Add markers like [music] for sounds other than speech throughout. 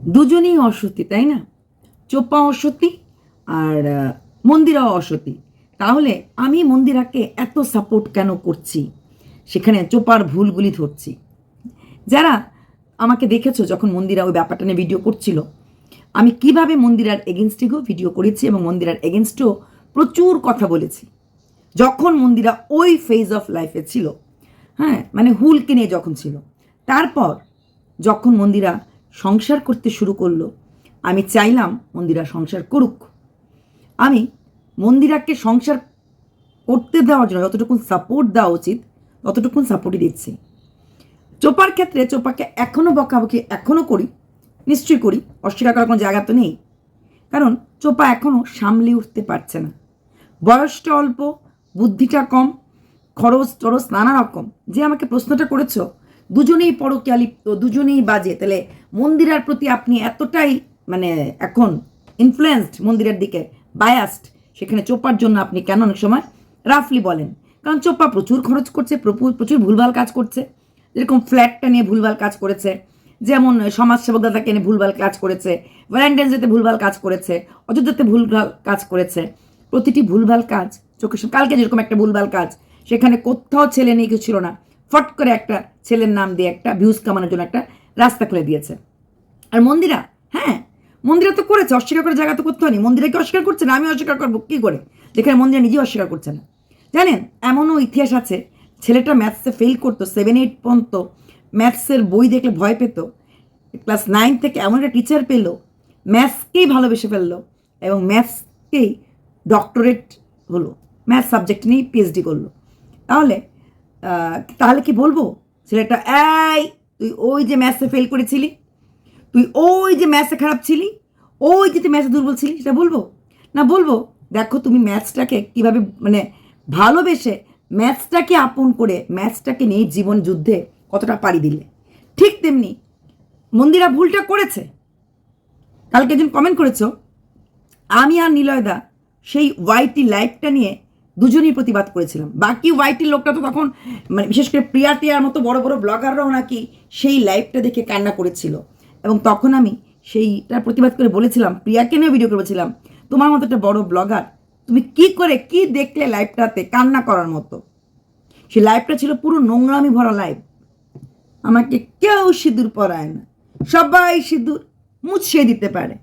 দুজনেই অসতী, তাই না? চোপ্পা অসতী আর মন্দিরাও অসতী। তাহলে আমি মন্দিরাকে এত সাপোর্ট কেন করছি? সেখানে চোপার ভুলগুলি ধরছি। যারা আমাকে দেখেছ যখন মন্দিরা ওই ব্যাপারটা নিয়ে ভিডিও করছিল, আমি কীভাবে মন্দিরার এগেনস্টেও ভিডিও করেছি এবং মন্দিরার এগেনস্টেও প্রচুর কথা বলেছি। যখন মন্দিরা ওই ফেজ অফ লাইফে ছিল হ্যাঁ মানে হুলকে নিয়ে যখন ছিল, তারপর যখন মন্দিরা সংসার করতে শুরু করল। আমি চাইলাম মন্দিরা সংসার করুক। আমি মন্দিরাকে সংসার করতে দেওয়ার জন্য যতটুকুন সাপোর্ট দেওয়া উচিত, ততটুকুন সাপোর্টই দিচ্ছি। চোপার ক্ষেত্রে চোপাকে এখনও বকাবকি এখনও করি, নিশ্চয়ই করি, অস্বীকার করার কোনো জায়গা তো নেই। কারণ চোপা এখনও সামলে উঠতে পারছে না। বয়সটা অল্প, বুদ্ধিটা কম, খরচ টরচ নানা রকম। যে আমাকে প্রশ্নটা করেছ, দুজনেই পরকীয়া লিপ্ত, দুজনেই বাজে, তাহলে মন্দিরার প্রতি আপনি এতটাই মানে এখন ইনফ্লুয়েসড মন্দিরের দিকে বায়াস্ট সেখানে চোপার জন্য আপনি কেন অনেক সময় রাফলি বলেন। কারণ চোপা প্রচুর খরচ করছে প্রচুর ভুলভাল কাজ করছে। যেরকম ফ্ল্যাটটা নিয়ে ভুলভাল কাজ করেছে, যেমন সমাজসেবক দাদাকে নিয়ে ভুলভাল কাজ করেছে ভ্যালেন্টাইন্স ডেতে ভুলভাল কাজ করেছে, অযোধ্যাতে ভুলভাল কাজ করেছে, প্রতিটি ভুলভাল কাজ, চোখের সামনে, কালকে যেরকম একটা ভুলভাল কাজ, সেখানে কোথাও ছেলে নেই কিছু ছিল না, ফট করে একটা ছেলের নাম দিয়ে একটা ভিউজ কামানোর জন্য একটা রাস্তা খুলে দিয়েছে। আর মন্দিরা? হ্যাঁ মন্দিরা তো করেছে, অস্বীকার করে জায়গা তো করতে হয়নি। মন্দিরা কি অস্বীকার করছে না? আমি অস্বীকার করব, কী করে? যেখানে মন্দিরা নিজেই অস্বীকার করছে না। জানেন, এমনও ইতিহাস আছে, ছেলেটা ম্যাথসে ফেল করতো সেভেন এইট পর্যন্ত ম্যাথসের বই দেখলে ভয় পেত। ক্লাস নাইন থেকে এমন একটা টিচার পেল, ম্যাথসকেই ভালোবেসে ফেলল এবং ম্যাথসকেই ডক্টরেট হলো। ম্যাথ সাবজেক্ট নিয়েই পিএইচডি করল। তাহলে তাহলে কি বলব? ছেলেটা, এই, তুই ওই যে ম্যাথসে ফেল করেছিলি তুই ওই যে ম্যাথসে খারাপ ছিলি, ওই যে তুই ম্যাথসে দুর্বল ছিলি, সেটা বলব? না বলব? দেখো তুমি ম্যাথসটাকে কীভাবে মানে ভালোবেসে ম্যাথসটাকে আপন করে ম্যাথসটাকে নিয়ে জীবন যুদ্ধে কতটা পাড়ি দিলে। ঠিক তেমনি মন্দিরা ভুলটা করেছে। কালকে একজন কমেন্ট করেছ, আমি আর নিলয়দা সেই ওয়াইটি লাইফটা নিয়ে দুজনেই প্রতিবাদ করেছিলাম। বাকি ওয়াইটির লোকটা তো তখন মানে বিশেষ করে প্রিয়া টিয়ার মতো বড় বড় ব্লগাররাও নাকি সেই লাইফটা দেখে কান্না করেছিল। এবং তখন আমি সেইটার প্রতিবাদ করে বলেছিলাম, প্রিয়াকে নিয়ে ভিডিও করেছিলাম, তোমার মতো একটা বড় ব্লগার তুমি কি করে, কি দেখলে লাইফটাতে কান্না করার মতো? সেই লাইফটা ছিল পুরো নোংরামি ভরা লাইফ আমাকে কেউ সিঁদুর পরায় না। সবাই সিঁদুর মুছিয়ে দিতে পারে।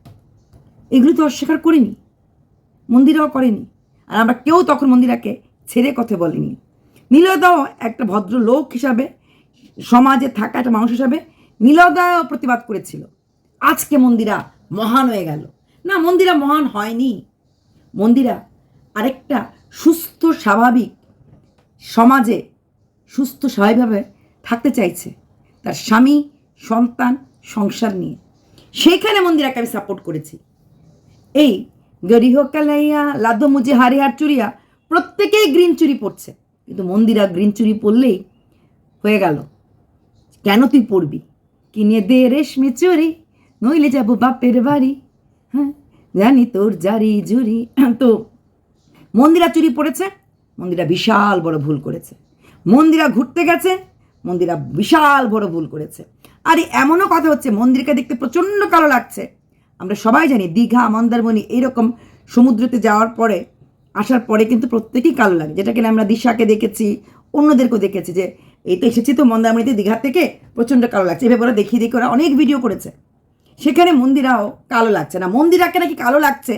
এগুলো তো অস্বীকার করিনি। মন্দিরাও করেনি। আর আমরা কেউ তখন মন্দিরাকে ছেড়ে কথা বলিনি। নীলদাও একটা ভদ্র লোক হিসাবে, সমাজে থাকা একটা মানুষ হিসাবে নীলদাও প্রতিবাদ করেছিল। আজকে মন্দিরা মহান হয়ে গেল। না, মন্দিরা মহান হয়নি। মন্দিরা আরেকটা সুস্থ, স্বাভাবিক সমাজে সুস্থ, স্বাভাবিকভাবে থাকতে চাইছে তার স্বামী, সন্তান, সংসার নিয়ে। সেখানে মন্দিরাকে আমি সাপোর্ট করেছি। এই গরিহ কালাইয়া, লাদো মুজে হারি হার চুরিয়া প্রত্যেকেই গ্রিন চুরি পড়ছে কিন্তু মন্দিরা গ্রিন চুরি পড়লেই হয়ে গেল। কেন তুই পড়বি কিনে দে রেশমি চুরি, নইলে যাব বাপের বাড়ি। হ্যাঁ জানি তোর জারি জুরি। [clears throat] তো, মন্দিরা চুরি পড়েছে, মন্দিরা বিশাল বড় ভুল করেছে। মন্দিরা ঘুরতে গেছে, মন্দিরা বিশাল বড় ভুল করেছে। আর এমনও কথা হচ্ছে, মন্দিরকে দেখতে প্রচণ্ড কালো লাগছে। আমরা সবাই জানি দীঘা, মন্দারমণি এইরকম সমুদ্রতে যাওয়ার পরে, আসার পরে কিন্তু প্রত্যেকেই কালো লাগে। যেটা কিনা আমরা দিশাকে দেখেছি, অন্যদেরকেও দেখেছি যে এই তো এসেছি তো মন্দারমণিতে দীঘা থেকে প্রচণ্ড কালো লাগছে। এভাবে ওরা দেখিয়ে দেখিয়ে ওরা অনেক ভিডিও করেছে। সেখানে মন্দিরাও কালো লাগছে না। মন্দিরাকে নাকি কালো লাগছে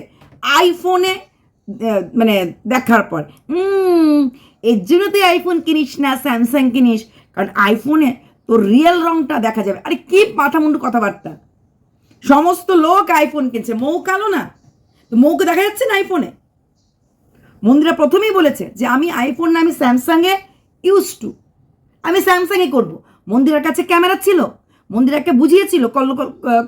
আইফোনে মানে দেখার পর। এর জন্য তুই আইফোন কিনিস না স্যামসাং কিনিস। কারণ আইফোনে তোর রিয়েল রংটা দেখা যাবে। আরে কি মাথা মুন্ডু কথাবার্তা। সমস্ত লোক আইফোন কিনছে। মৌ কালো না? তো মৌকে দেখা যাচ্ছে না আইফোনে মন্দিরা প্রথমেই বলেছে যে, আমি আইফোন না, আমি স্যামসাংয়ে ইউজ টু আমি স্যামসাংয়ে করব। মন্দিরার কাছে ক্যামেরা ছিল। মন্দিরাকে বুঝিয়েছিল কল্ল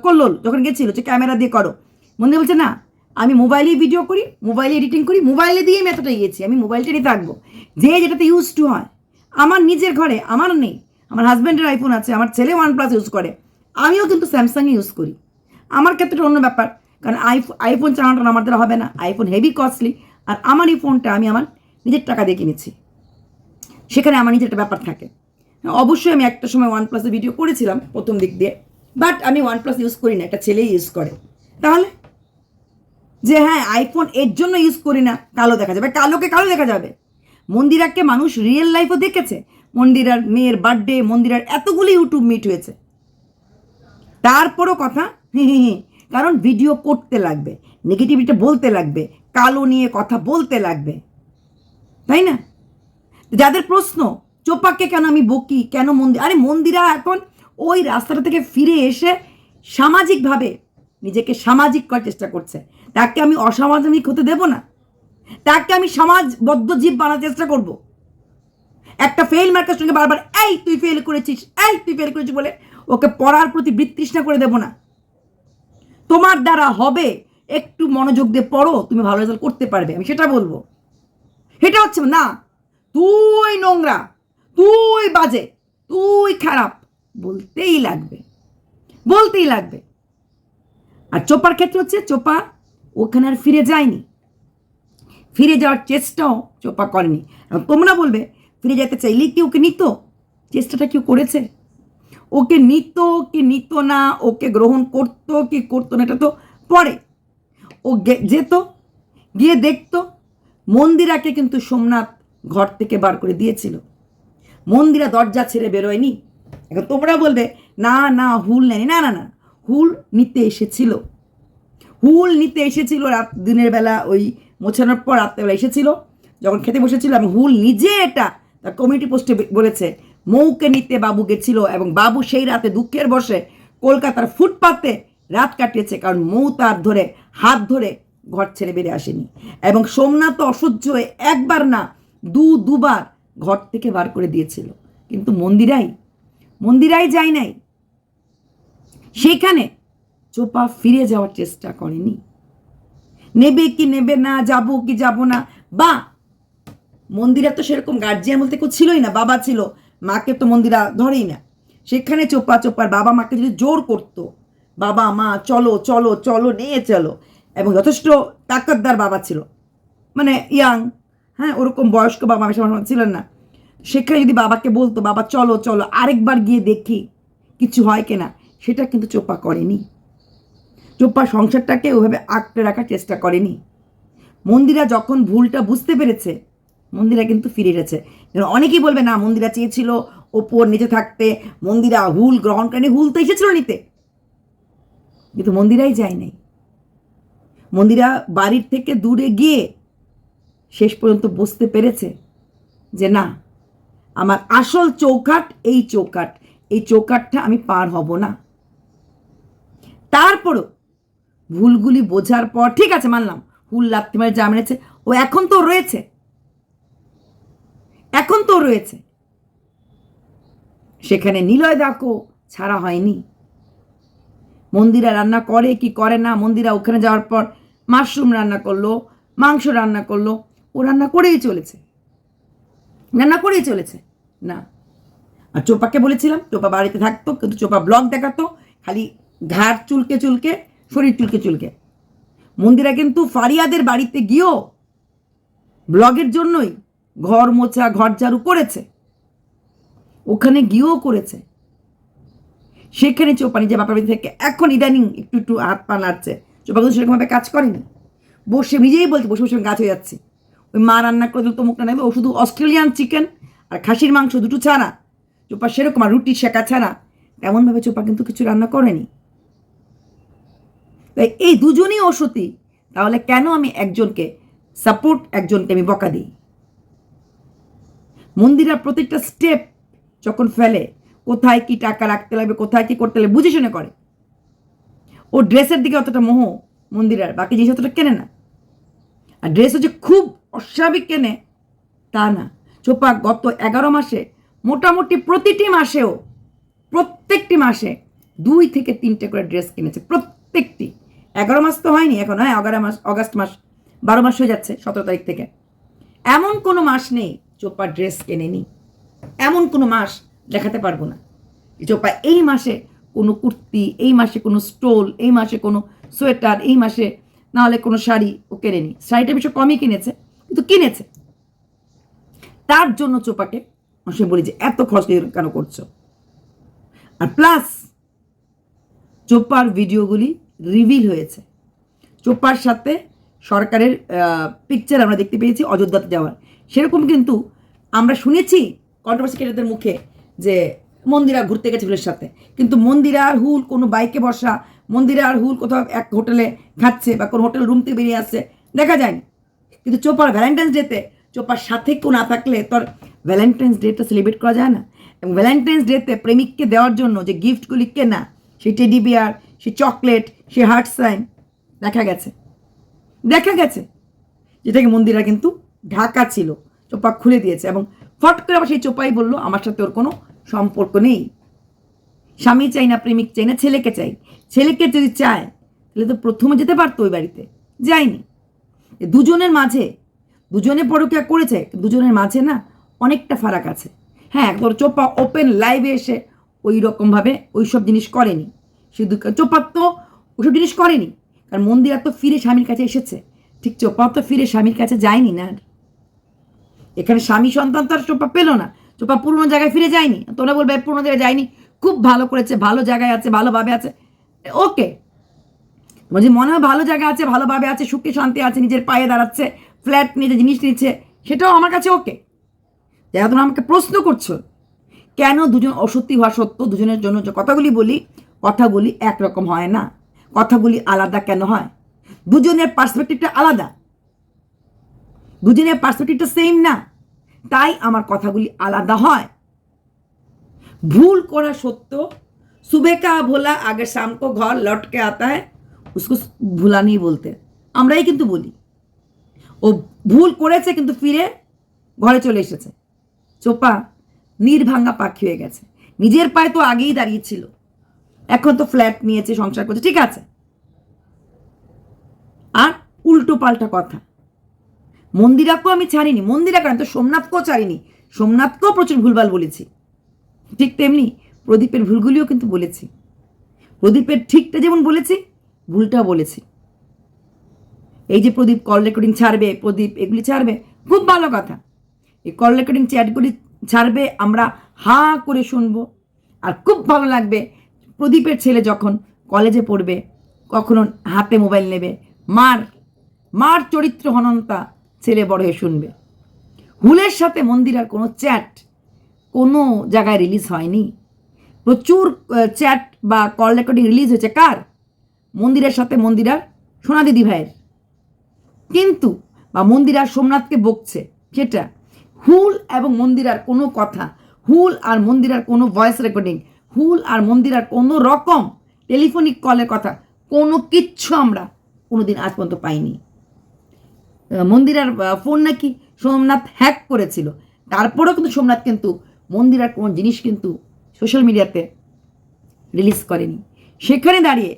কল্লোল যখন গেছিল যে ক্যামেরা দিয়ে করো। মন্দির বলছে, না, আমি মোবাইলেই ভিডিও করি মোবাইলে এডিটিং করি মোবাইলে দিয়েই এতটা গিয়েছি আমি মোবাইলটা নিয়ে থাকব। যে যেটাতে ইউজ টু হয়, আমার নিজের ঘরে, আমার নেই, আমার হাজব্যান্ডের আইফোন আছে, আমার ছেলে ওয়ান প্লাস ইউজ করে, আমিও কিন্তু স্যামসাংই ইউজ করি। আমার ক্ষেত্রে অন্য ব্যাপার, কারণ আইফোন আইফোন চালানোটা আমার দ্বারা হবে না আইফোন হেভি কস্টলি আর আমার এই ফোনটা আমি আমার নিজের টাকা দিয়ে কিনেছি। সেখানে আমার নিজের একটা ব্যাপার থাকে। অবশ্যই আমি একটা সময় ওয়ান ভিডিও করেছিলাম প্রথম দিক দিয়ে বাট আমি ওয়ান প্লাস ইউজ করি না, একটা ছেলেই ইউজ করে। তাহলে? যে হ্যাঁ আইফোন এর জন্য ইউজ করি না, কালো দেখা যাবে, কালোকে কালো দেখা যাবে। মন্দিরাকে মানুষ রিয়েল লাইফও দেখেছে, মন্দিরার মেয়ের বার্থডে মন্দিরার এতগুলি ইউটিউব মিট হয়েছে। তারপরও কথা, হি কারণ ভিডিও করতে লাগবে নেগেটিভিটি বলতে লাগবে, কালো নিয়ে কথা বলতে লাগবে। তাই না? যাদের প্রশ্ন চোপাকে কেন আমি বকি? কেন মন্দির আরে মন্দিরা এখন ওই রাস্তাটা থেকে ফিরে এসে সামাজিকভাবে নিজেকে সামাজিক করার চেষ্টা করছে। তাকে আমি অসামাজিক হতে দেব না। তাকে আমি সমাজবদ্ধ জীব বানার চেষ্টা করব। একটা ফেল মার্কের সঙ্গে বারবার, এই, তুই ফেল করেছিস, এই, তুই ফেল করেছিস বলে ওকে পড়ার প্রতি বৃত্তৃষ্ণা করে দেব না। তোমার দ্বারা হবে, একটু মনোযোগ দিয়ে পড়ো, তুমি ভালো রেজাল্ট করতে পারবে, আমি সেটা বলব। এটা হচ্ছে না, তুই নোংরা তুই বাজে, তুই খারাপ, বলতেই লাগবে বলতেই লাগবে। আর চোপার ক্ষেত্রে হচ্ছে চোপা ওখানে আর ফিরে যায়নি। ফিরে যাওয়ার চেষ্টাও চোপা করেনি। তোমরা বলবে, ফিরে যেতে চাইলেই কি ওকে নিত? চেষ্টাটা কেউ করেছে? ওকে নিত কি নিত না? ওকে গ্রহণ করতো কি করতো না? এটা তো পরে। ও যেত, গিয়ে দেখতো, মন্দিরাকে কিন্তু সোমনাথ ঘর থেকে বার করে দিয়েছিল। মন্দিরা দরজা ছেড়ে বেরোয়নি? এখন তোমরা বলবে, না না, হুল নেয়নি। না না না, হুল নিতে এসেছিল। হুল নিতে এসেছিল রাত, দিনের বেলা, ওই মোছানোর পর রাত্রেবেলা এসেছিল। যখন খেতে বসেছিল এবং হুল নিজে এটা তার কমিউনিটি পোস্টে বলেছে, মৌকে নিতে বাবু গেছিল এবং বাবু সেই রাতে দুঃখের বসে কলকাতার ফুটপাতে রাত কাটিয়েছে, কারণ মৌ তার ধরে, হাত ধরে ঘর ছেড়ে বেরিয়ে আসেনি। এবং সোমনাথ অসহ্য হয়ে একবার না দু, দুবার ঘর থেকে বার করে দিয়েছিল। কিন্তু মন্দিরাই মন্দিরাই যায় নাই। সেখানে চোপা ফিরে যাওয়ার চেষ্টা করেনি। নেবে কি নেবে না, যাব কি যাব না। বা, মন্দিরা তো সেরকম গার্জিয়ান বলতে কেউ ছিলই না, বাবা ছিল। মাকে তো মন্দিরা ধরেই না। সেখানে চোপা, চোপার বাবা মাকে যদি জোর করতো, বাবা, মা, চলো চলো চলো, নিয়ে চলো। এবং যথেষ্ট তাকতদার বাবা ছিল। মানে ইয়াং হ্যাঁ ওরকম বয়স্ক বাবা আমি সময় ছিলেন না। সেখানে যদি বাবাকে বলতো, বাবা, চলো চলো, আরেকবার গিয়ে দেখি কিছু হয় কিনা, সেটা কিন্তু চোপা করেনি। চোপা সংসারটাকে ওভাবে আঁকড়ে রাখার চেষ্টা করেনি। মন্দিরা যখন ভুলটা বুঝতে পেরেছে, মন্দিরা কিন্তু ফিরে এবার অনেকেই বলবে, না, মন্দিরা চেয়েছিল ওপর নিচে থাকতে, মন্দিরা হুল গ্রহণ করেনি হুল তো এসেছিল নিতে। কিন্তু মন্দিরাই যায় নাই। মন্দিরা বাড়ির থেকে দূরে গিয়ে শেষ পর্যন্ত বুঝতে পেরেছে যে না, আমার আসল চৌকাট এই চৌকাট এই চৌকাটটা আমি পার হব না। তারপরও ভুলগুলি বোঝার পর, ঠিক আছে, মানলাম, হুল লাত্তি মারে যা মেরেছে, ও এখন তো রয়েছে। এখন তো রয়েছে। সেখানে নিলয় দাকো ছাড়া হয়নি। মন্দিরা রান্না করে কি করে না? মন্দিরা ওখানে যাওয়ার পর মাশরুম রান্না করল, মাংস রান্না করল ও রান্না করেই চলেছে। রান্না করেই চলেছে। না। আর চোপাকে বলেছিলাম, চোপা বাড়িতে থাকতো, কিন্তু চোপা ব্লগ দেখাতো, খালি ঘাড় চুলকে চুলকে, শরীর চুলকে চুলকে। মন্দিরা কিন্তু ফারিয়াদের বাড়িতে গিয়েও ব্লগের জন্যই ঘর মোছা, ঘর ঝাড়ু করেছে। ওখানে গিয়েও করেছে। সেখানে চোপা নিজে বাপার বাড়ি থেকে এখন ইদানিং একটু একটু হাত পা নাড়ছে। চোপা কিন্তু সেরকমভাবে কাজ করেনি। বসে নিজেই বলছে, বসে বসে গাছ হয়ে যাচ্ছি। মা রান্না করে দিল না নেবে, ও শুধু অস্ট্রেলিয়ান চিকেন আর খাসির মাংস, দুটো ছাড়া চোপা সেরকম আর রুটি শেখা ছাড়া তেমনভাবে চোপা কিন্তু কিছু রান্না করেনি। তাই এই দুজনই অসতী তাহলে কেন আমি একজনকে সাপোর্ট একজনকে আমি বকা দিই? মন্দিরার প্রত্যেকটা স্টেপ যখন ফেলে, কোথায় কি টাকা রাখতে লাগবে, কোথায় কি করতে লাগবে, বুঝে শুনে করে। ও ড্রেসের দিকে অতটা মোহ মন্দিরার, বাকি জিনিস অতটা কেনে না। আর ড্রেস হচ্ছে খুব অস্বাভাবিক কেনে? তা না। চোপা গত এগারো মাসে, মোটামুটি প্রতিটি মাসেও, প্রত্যেকটি মাসে দুই থেকে তিনটে করে ড্রেস কিনেছে, প্রত্যেকটি। এগারো মাস তো হয়নি, এখন হ্যাঁ এগারো মাস, অগাস্ট মাস, বারো মাস হয়ে যাচ্ছে, সতেরো তারিখ থেকে। এমন কোনো মাস নেই চোপা ড্রেস কেনেনি। এমন কোনো মাস দেখাতে পারব না। চোপা এই মাসে কোনো কুর্তি, এই মাসে কোনো স্টোল, এই মাসে কোনো সোয়েটার, এই মাসে নাহলে কোনো শাড়ি ও কেনেনি। শাড়িটা বেশি কমই কিনেছে। কিন্তু কিনেছে। তার জন্য চোপাকে সে বলি যে, এত খরচ কেন করছ? আর প্লাস চোপার ভিডিওগুলি রিভিল হয়েছে। চোপার সাথে সরকারের পিকচার আমরা দেখতে পেয়েছি, অযোধ্যাতে যাওয়ার। সেরকম কিন্তু আমরা শুনেছি কন্ট্রোভার্সি ক্রিয়েটারদের মুখে যে মন্দিরা ঘুরতে গেছে হুলের সাথে। কিন্তু মন্দিরা আর হুল কোনো বাইকে বসা, মন্দিরা আর হুল কোথাও এক হোটেলে খাচ্ছে বা কোনো হোটেল রুম থেকে বেরিয়ে আসছে, দেখা যায়নি। কিন্তু চোপার ভ্যালেন্টাইন্স ডেতে চোপার সাথে কেউ না থাকলে তোর ভ্যালেন্টাইন্স ডেটা সেলিব্রেট করা যায় না। এবং ভ্যালেন্টাইন্স ডেতে প্রেমিককে দেওয়ার জন্য যে গিফটগুলি কেনা সেই টেডি বিয়ার সেই চকলেট সেই হার্ট সাইন দেখা গেছে। দেখা গেছে। যেটাকে মন্দিরা কিন্তু ঢাকা ছিল, চোপা খুলে দিয়েছে এবং ফট করে আবার সেই চোপাই বলল, আমার সাথে ওর কোনো সম্পর্ক নেই। স্বামী চাই না, প্রেমিক চাই না, ছেলেকে চাই। ছেলেকে যদি চায়, তাহলে তো প্রথমে যেতে পারতো ওই বাড়িতে। যায়নি। দুজনের মাঝে, দুজনে পরকিয়া করেছে দুজনের মাঝে না অনেকটা ফারাক আছে। হ্যাঁ তোর চোপা ওপেন লাইভে এসে ওই রকমভাবে ওই সব জিনিস করেনি। শুধু চোপার তো ওইসব জিনিস করেনি, কারণ মন্দিরা তো ফিরে স্বামীর কাছে এসেছে। ঠিক চোপাও তো ফিরে স্বামীর কাছে যায়নি না। এখানে স্বামী সন্তান তো আর চোপা পেল না। চোপা পুরনো জায়গায় ফিরে যায়নি। তোরা বলবে পুরনো জায়গায় যায়নি। খুব ভালো করেছে, ভালো জায়গায় আছে, ভালোভাবে আছে। ওকে বলছি যদি মনে হয় ভালো জায়গা আছে, ভালোভাবে আছে, সুখে শান্তি আছে, নিজের পায়ে দাঁড়াচ্ছে ফ্ল্যাট নিজে জিনিস নিচ্ছে, সেটাও আমার কাছে ওকে যারা তুমি আমাকে প্রশ্ন করছ, কেন দুজন অসত্যি হওয়া সত্য, দুজনের জন্য যে কথাগুলি বলি, কথাগুলি একরকম হয় না, কথাগুলি আলাদা কেন হয়? দুজনের পার্সপেক্টিভটা আলাদা, দুজনের পার্সপেক্টিভটা সেম না, তাই আমার কথাগুলি আলাদা হয়। ভুল করা সত্য সুবেকা ভোলা, আগে শামক, ঘর, লটকে আতায় उसको ভুলা নেই বলতে আমরাই কিন্তু বলি ও ভুল করেছে কিন্তু ফিরে ঘরে চলে এসেছে চোপা নির্ভাঙা পাখি হয়ে গেছে নিজের পায়ে তো আগেই দাঁড়িয়েছিল এখন তো ফ্ল্যাট নিয়েছে সংসার করছে ঠিক আছে আর উল্টো পাল্টা কথা মন্দিরাকেও আমি ছাড়িনি মন্দিরা কেন তো সোমনাথকেও ছাড়িনি সোমনাথকেও প্রচুর ভুলভাল বলেছি ঠিক তেমনি প্রদীপের ভুলগুলিও কিন্তু বলেছি প্রদীপের ঠিকটা যেমন বলেছি ভুলটাও বলেছি। এই যে প্রদীপ কল রেকর্ডিং ছাড়বে, প্রদীপ এগুলি ছাড়বে, খুব ভালো কথা। এই কল রেকর্ডিং চ্যাটগুলি ছাড়বে, আমরা হা করে শুনব। আর খুব ভালো লাগবে, প্রদীপের ছেলে যখন কলেজে পড়বে, কখনো হাতে মোবাইল নেবে, মার মার চরিত্র হনন্তা ছেলে বড় হয়ে শুনবে। হুলের সাথে মন্দিরার কোনো চ্যাট কোনো জায়গায় রিলিজ হয়নি। প্রচুর চ্যাট বা কল রেকর্ডিং রিলিজ হয়েছে কার? মন্দিরের সাথে মন্দিরার সোনা দিদি ভাইয়ের। কিন্তু, বা মন্দিরার সোমনাথকে বকছে সেটা হুল এবং মন্দিরার কোনো কথা, হুল আর মন্দিরার কোনো ভয়েস রেকর্ডিং হুল আর মন্দিরার কোনো রকম টেলিফোনিক কলের কথা, কোনো কিচ্ছু আমরা কোনোদিন আজ পর্যন্ত পাইনি। মন্দিরার ফোন নাকি সোমনাথ হ্যাক করেছিল। তারপরেও কিন্তু সোমনাথ কিন্তু মন্দিরার কোনো জিনিস কিন্তু সোশ্যাল মিডিয়াতে রিলিজ করেনি। সেখানে দাঁড়িয়ে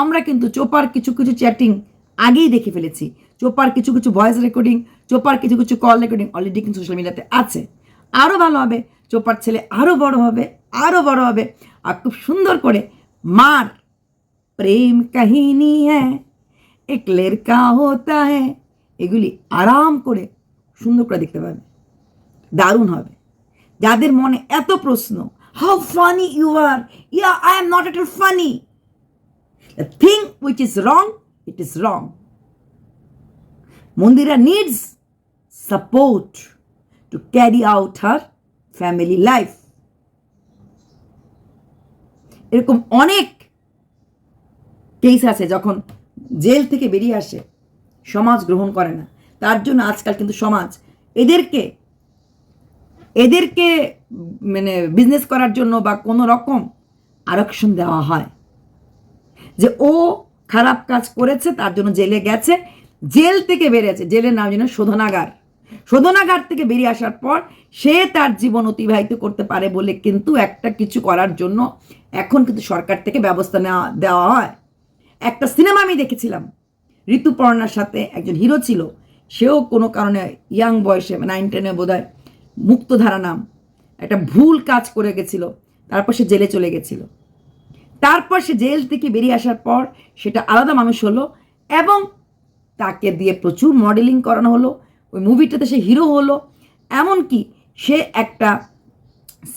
আমরা কিন্তু চোপার কিছু কিছু চ্যাটিং আগেই দেখে ফেলেছি। চোপার কিছু কিছু ভয়েস রেকর্ডিং চোপার কিছু কিছু কল রেকর্ডিং অলরেডি কিন্তু সোশ্যাল মিডিয়াতে আছে। আরও ভালো হবে, চোপার ছেলে আরও বড় হবে আরও বড় হবে। আর খুব সুন্দর করে মার প্রেম কাহিনী হ্যাঁ এক লেরকা হতা হ্যাঁ এগুলি আরাম করে সুন্দর করে দেখতে পাবে। দারুণ হবে। যাদের মনে এত প্রশ্ন how funny you are yeah I am not at funny the thing which is wrong it is wrong Mandira needs support to carry out her family life এরকম অনেক কেস আছে যখন জেল থেকে বেরিয়ে আসে, সমাজ গ্রহণ করে না। তার জন্য আজকাল কিন্তু সমাজ এদেরকে এদেরকে মানে বিজনেস করার জন্য বা কোনো রকম আরক্ষণ দেওয়া হয়। যে ও খারাপ কাজ করেছে, তার জন্য জেলে গেছে, জেল থেকে বেরিয়েছে। জেলের নাম যেন শোধনাগার। শোধনাগার থেকে বেরিয়ে আসার পর সে তার জীবন অতিবাহিত করতে পারে বলে কিন্তু একটা কিছু করার জন্য এখন কিন্তু সরকার থেকে ব্যবস্থা নেওয়া, দেওয়া হয়। একটা সিনেমা আমি দেখেছিলাম। ঋতুপর্ণার সাথে একজন হিরো ছিল। সেও কোনো কারণে ইয়াং বয়সে, নাইন, টেনে বোধ হয় মুক্তধারা নাম, একটা ভুল কাজ করে গেছিল। তারপর সে জেলে চলে গেছিল। তারপর সে জেল থেকে বেরিয়ে আসার পর সেটা আলাদা মানুষ হলো এবং তাকে দিয়ে প্রচুর মডেলিং করানো হলো। ওই মুভিটাতে সে হিরো হলো। এমনকি সে একটা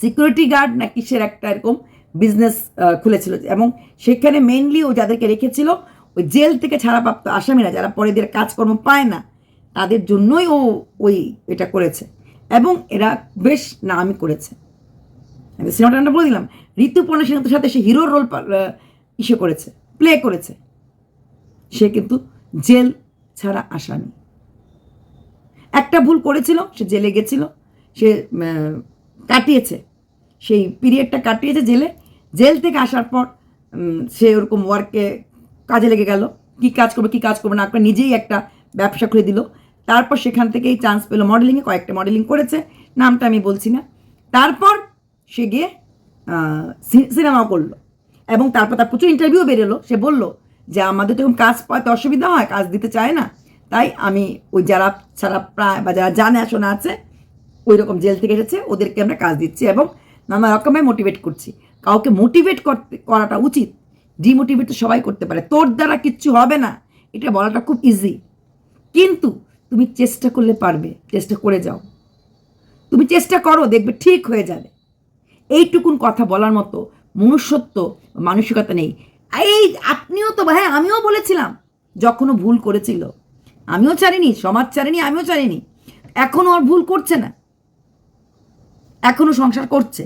সিকিউরিটি গার্ড না কিসের একটা এরকম বিজনেস খুলেছিল। এবং সেখানে মেনলি ও যাদেরকে রেখেছিল, ওই জেল থেকে ছাড়াপ্রাপ্ত আসামিরা যারা পরে এদের কাজকর্ম পায় না, তাদের জন্যই ও ওই এটা করেছে। এবং এরা বেশ নামই করেছে। সিনেমাটা বলে দিলাম ঋতুপর্ণা সেনের সাথে সে হিরোর রোল ইসে করেছে প্লে করেছে। সে কিন্তু জেল ছাড়া আসামি একটা ভুল করেছিল, সে জেলে গেছিল, সে কাটিয়েছে। সেই পিরিয়ডটা কাটিয়েছে জেলে। জেল থেকে আসার পর সে ওরকম ওয়ার্কে কাজে লেগে গেল। কি কাজ করবে, কি কাজ করবে না করে নিজেই একটা ব্যবসা খুলে দিল। তারপর সেখান থেকেই চান্স পেল মডেলিংয়ে কয়েকটা মডেলিং করেছে। নামটা আমি বলছি না। তারপর সে গিয়ে সিনেমাও করল। এবং তারপর তার প্রচুর ইন্টারভিউ বেরোলো। সে বলল যে, আমাদের তো এরকম কাজ পাওয়াতে অসুবিধা হয়, কাজ দিতে চায় না। তাই আমি ওই যারা ছাড়া প্রায় বা যারা জানে শোনা আছে ওই রকম জেল থেকে এসেছে, ওদেরকে আমরা কাজ দিচ্ছি এবং নানা রকমের মোটিভেট করছি। কাউকে মোটিভেট করতে, করাটা উচিত। ডিমোটিভেট তো সবাই করতে পারে। তোর দ্বারা কিচ্ছু হবে না। এটা বলাটা খুব ইজি কিন্তু তুমি চেষ্টা করলে পারবে। চেষ্টা করে যাও। তুমি চেষ্টা করো, দেখবে ঠিক হয়ে যাবে। এইটুকুন কথা বলার মতো মনুষ্যত্ব, মানসিকতা নেই। এই আপনিও তো হ্যাঁ আমিও বলেছিলাম, যখনও ভুল করেছিল। আমিও ছাড়িনি, সমাজ ছাড়িনি, আমিও ছাড়িনি। এখনও আর ভুল করছে না। এখনও সংসার করছে।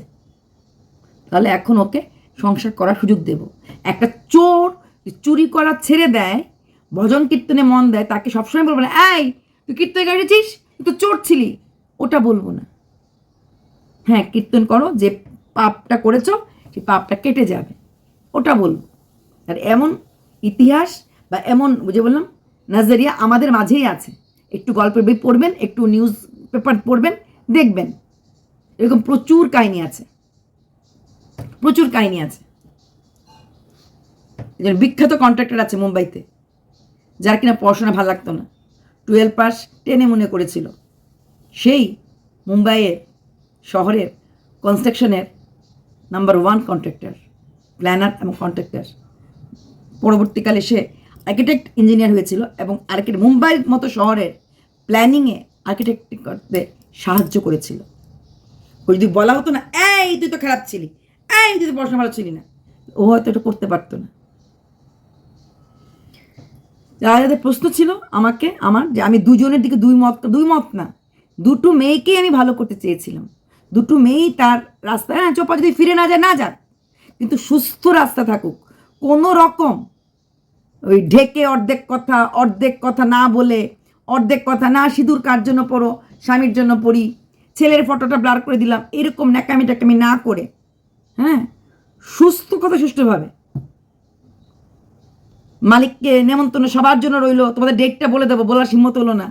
তাহলে এখন ওকে সংসার করার সুযোগ দেব। একটা চোর চুরি করা ছেড়ে দেয়, ভজন কীর্তনে মন দেয়, তাকে সবসময় বলব না, এই, তুই কীর্তনে গেছিস তুই তো চোর ছিলি। ওটা বলব না। হ্যাঁ কীর্তন করো, যে পাপটা করেছ, সেই পাপটা কেটে যাবে। ওটা বলব। আর এমন ইতিহাস বা এমন বুঝে বললাম, নাজারিয়া আমাদের মাঝেই আছে। একটু গল্পের বই পড়বেন, একটু নিউজ পেপার পড়বেন, দেখবেন। এরকম প্রচুর কাহিনী আছে। প্রচুর কাহিনী আছে। একজন বিখ্যাত কন্ট্রাক্টর আছে মুম্বাইতে, যার কিনা পড়াশোনা ভালো লাগতো না। টুয়েলভ পাস টেনে মনে করেছিল। সেই মুম্বাইয়ের শহরের কনস্ট্রাকশনের নাম্বার ওয়ান কন্ট্রাক্টর প্ল্যানার এবং কন্ট্রাক্টর পরবর্তীকালে সে আর্কিটেক্ট ইঞ্জিনিয়ার হয়েছিল এবং আর্কিটেক্ট মুম্বাইয়ের মতো শহরের প্ল্যানিংয়ে আর্কিটেক্ট করতে সাহায্য করেছিল। যদি বলা হতো না, এই, তুই তো খারাপ ছিলি। এই, তুই তো পড়াশোনা ভালো ছিলি না। ও হয়তো এটা করতে পারতো না। যারা যাদের প্রশ্ন ছিল আমাকে, আমার, যে আমি দুজনের দিকে দুই মত দুই মত না, দুটো মেয়েকেই আমি ভালো করতে চেয়েছিলাম। দুটো মেয়েই তার রাস্তায় হ্যাঁ চোপা যদি ফিরে না যায়, না যাক। কিন্তু সুস্থ রাস্তা থাকুক। কোনো রকম ওই ঢেকে অর্ধেক কথা অর্ধেক কথা না বলে, অর্ধেক কথা না সিঁদুর কার জন্য পড়ো, স্বামীর জন্য পড়ি, ছেলের ফটোটা ব্লার করে দিলাম, এরকম ন্যাকামি টাকামি না করে হ্যাঁ সুস্থ কথা সুষ্ঠুভাবে। মালিককে নেমন্তন্ন সবার জন্য রইল, তোমাদের ডেটটা বলে দেবো, বলার হিম্মত হলো না।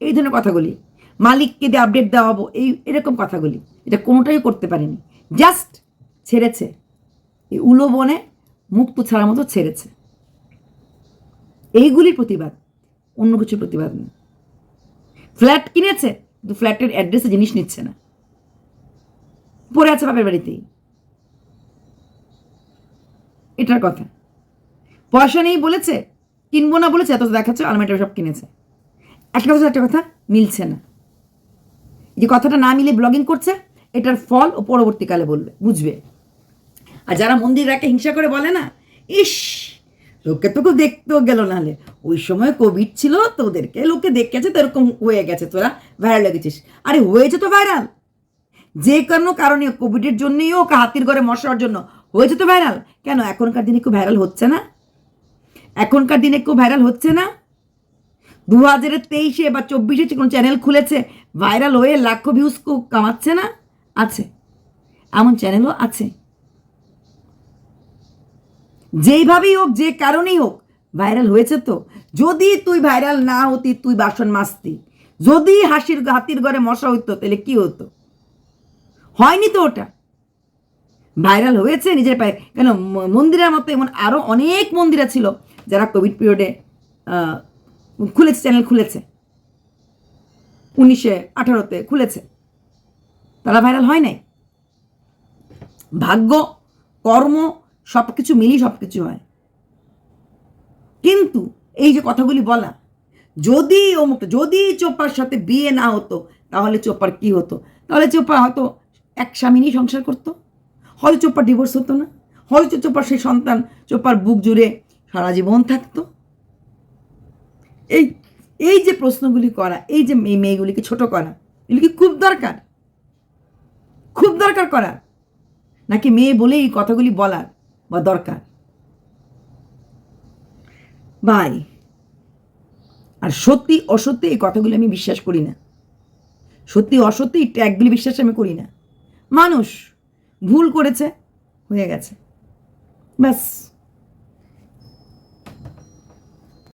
এই ধরনের কথাগুলি। মালিককে দিয়ে আপডেট দেওয়া হব এই এরকম কথাগুলি। এটা কোনোটাই করতে পারেনি। জাস্ট ছেড়েছে। এই উলো বনে মুক্ত ছাড়ার মতো ছেড়েছে। এইগুলির প্রতিবাদ, অন্য কিছুর প্রতিবাদ নেই। ফ্ল্যাট কিনেছে, কিন্তু ফ্ল্যাটের অ্যাড্রেসে জিনিস নিচ্ছে না। পড়ে আছে বাপের বাড়িতেই। এটার কথা। পয়সা নেই বলেছে, কিনবো না বলেছে, এত দেখাচ্ছে, আলমারিটা সব কিনেছে। একটা কথা একটা কথা, মিলছে না। যে কথাটা না মিলে ব্লগিং করছে, এটার ফল ও পরবর্তীকালে বলবে, বুঝবে। আর যারা মন্দির রাখে হিংসা করে বলে না, ইস লোকে তো কেউ দেখতেও গেল নাহলে ওই সময় কোভিড ছিল, তোদেরকে লোকে দেখেছে, তো এরকম হয়ে গেছে, তোরা ভাইরাল লেগেছিস আরে, হয়েছে তো ভাইরাল যে কোনো কারণে কোভিডের জন্যই হোক, হাতির ঘরে মশার জন্য, হয়েছে তো ভাইরাল কেন, এখনকার দিনে কেউ ভাইরাল হচ্ছে না? এখনকার দিনে কেউ ভাইরাল হচ্ছে না? দু হাজারের তেইশে বা চব্বিশে কোনো চ্যানেল খুলেছে ভাইরাল হয়ে লাখো ভিউজ কামাচ্ছে না? আছে। এমন চ্যানেলও আছে। যেইভাবেই হোক, যে কারণেই হোক, ভাইরাল হয়েছে তো। যদি তুই ভাইরাল না হতি, তুই বাসন মাজতি। যদি হাসির হাতির ঘরে মশা হইতো, তাহলে কি হতো? হয়নি তো ওটা। ভাইরাল হয়েছে নিজের পায়ে। কেন মন্দিরের মতো এমন আরও অনেক মন্দিরা ছিল যারা কোভিড পিরিয়ডে খুলেছে চ্যানেল খুলেছে। উনিশে আঠারোতে খুলেছে। তারা ভাইরাল হয় নাই? ভাগ্য, কর্ম সব কিছু মিলিয়ে সব কিছু হয়। কিন্তু এই যে কথাগুলি বলা, যদি অমুক, যদি চোপার সাথে বিয়ে না হতো, তাহলে চোপার কি হতো? তাহলে চোপা হয়তো এক স্বামী নিয়ে সংসার করতো। হয়তো চোপার ডিভোর্স হতো না। হয়তো চোপার সেই সন্তান, চোপার বুক জুড়ে সারা জীবন থাকতো। এই এই যে প্রশ্নগুলি করা, এই যে মেয়ে মেয়েগুলিকে ছোট করা এগুলি কি খুব দরকার। খুব দরকার করা। নাকি মেয়ে বলে এই কথাগুলি বলার বা দরকার? ভাই, আর সত্যি অসত্যি এই কথাগুলি আমি বিশ্বাস করি না। সত্যি অসত্যি এই ট্যাগগুলি বিশ্বাস আমি করি না। মানুষ ভুল করেছে, হয়ে গেছে। ব্যাস।